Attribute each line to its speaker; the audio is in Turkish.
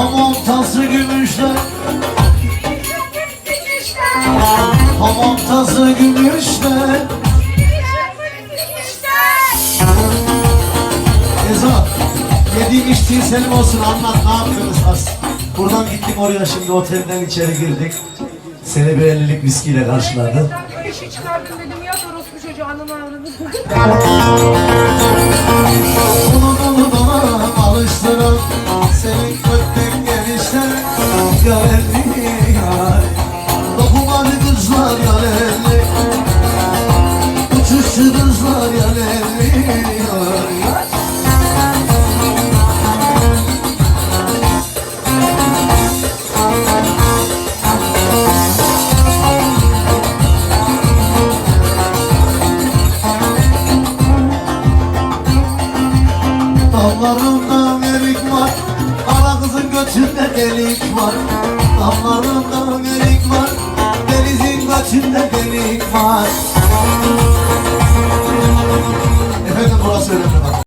Speaker 1: Hamam tası gümüşler. Hamam tası gümüşler. Eza yediğin içtiğin senin olsun. Anlat ne yaptınız as Buradan gittik oraya şimdi otelden içeri girdik. Seni bir ellilik viskiyle karşıladı.
Speaker 2: Eşi çıkarttım dedim ya orospu çocuğu ananı avradım
Speaker 1: Bunu bunu bana alıştıran seni Yar. Kızlar yarelli Uçuşçu kızlar yar. Yar erik var Götünde delik var. Dallarında erik var. Denizin götünde delik var